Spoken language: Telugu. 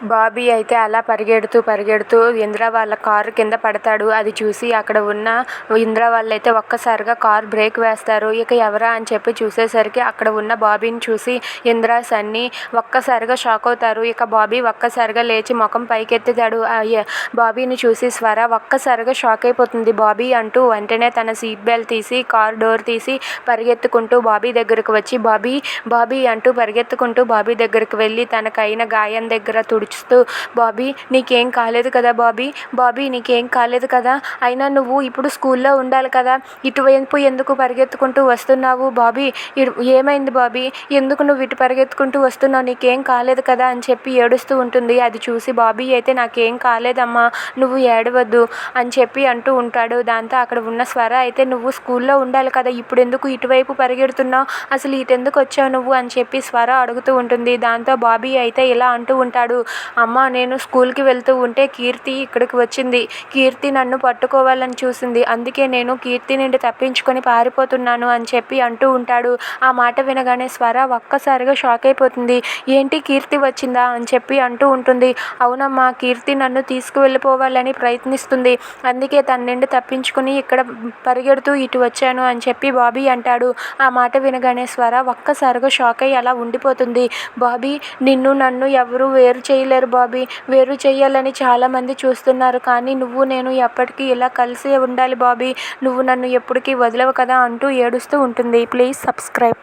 బాబీ అయితే అలా పరిగెడుతూ పరిగెడుతూ ఇంద్ర వాళ్ళ కారు కింద పడతాడు. అది చూసి అక్కడ ఉన్న ఇంద్ర వాళ్ళైతే ఒక్కసారిగా కార్ బ్రేక్ వేస్తారు. ఇక ఎవరా అని చెప్పి చూసేసరికి అక్కడ ఉన్న బాబీని చూసి ఇంద్ర సన్నీ ఒక్కసారిగా షాక్ అవుతారు. ఇక బాబీ ఒక్కసారిగా లేచి ముఖం పైకెత్తుతాడు. బాబీని చూసి స్వర ఒక్కసారిగా షాక్ అయిపోతుంది. బాబీ అంటూ వెంటనే తన సీట్ బెల్ట్ తీసి కార్ డోర్ తీసి పరిగెత్తుకుంటూ బాబీ దగ్గరకు వచ్చి బాబీ బాబీ అంటూ పరిగెత్తుకుంటూ బాబీ దగ్గరకు వెళ్ళి తనకైన గాయం దగ్గర ఏడుస్తూ బాబీ నీకేం కాలేదు కదా బాబీ? బాబీ నీకేం కాలేదు కదా? అయినా నువ్వు ఇప్పుడు స్కూల్లో ఉండాలి కదా? ఇటువైపు ఎందుకు పరిగెత్తుకుంటూ వస్తున్నావు బాబీ? ఏమైంది బాబీ? ఎందుకు నువ్వు ఇటు పరిగెత్తుకుంటూ వస్తున్నావు? నీకేం కాలేదు కదా? అని చెప్పి ఏడుస్తూ ఉంటుంది. అది చూసి బాబీ అయితే నాకేం కాలేదమ్మా నువ్వు ఏడవద్దు అని చెప్పి అంటూ ఉంటాడు. దాంతో అక్కడ ఉన్న స్వర అయితే నువ్వు స్కూల్లో ఉండాలి కదా ఇప్పుడు ఎందుకు ఇటువైపు పరిగెడుతున్నావు? అసలు ఇటు ఎందుకు వచ్చావు నువ్వు? అని చెప్పి స్వర అడుగుతూ ఉంటుంది. దాంతో బాబీ అయితే ఇలా అంటూ ఉంటాడు. అమ్మ నేను స్కూల్కి వెళ్తూ ఉంటే కీర్తి ఇక్కడికి వచ్చింది. కీర్తి నన్ను పట్టుకోవాలని చూసింది. అందుకే నేను కీర్తి నుండి తప్పించుకొని పారిపోతున్నాను అని చెప్పి అంటూ ఉంటాడు. ఆ మాట వినగానే స్వర ఒక్కసారిగా షాక్ అయిపోతుంది. ఏంటి కీర్తి వచ్చిందా అని చెప్పి అంటూ ఉంటుంది. అవునమ్మా కీర్తి నన్ను తీసుకువెళ్ళిపోవాలని ప్రయత్నిస్తుంది. అందుకే తన నుండి తప్పించుకుని ఇక్కడ పరిగెడుతూ ఇటు వచ్చాను అని చెప్పి బాబీ అంటాడు. ఆ మాట వినగానే స్వర ఒక్కసారిగా షాక్ అయ్యి అలా ఉండిపోతుంది. బాబీ నిన్ను నన్ను ఎవరు వేరు చేయలేరు బాబీ. వేరు చేయాలని చాలామంది చూస్తున్నారు. కానీ నువ్వు నేను ఎప్పటికీ ఇలా కలిసే ఉండాలి బాబీ. నువ్వు నన్ను ఎప్పటికీ వదలవు కదా అంటూ ఏడుస్తూ ఉంటుంది. Please subscribe.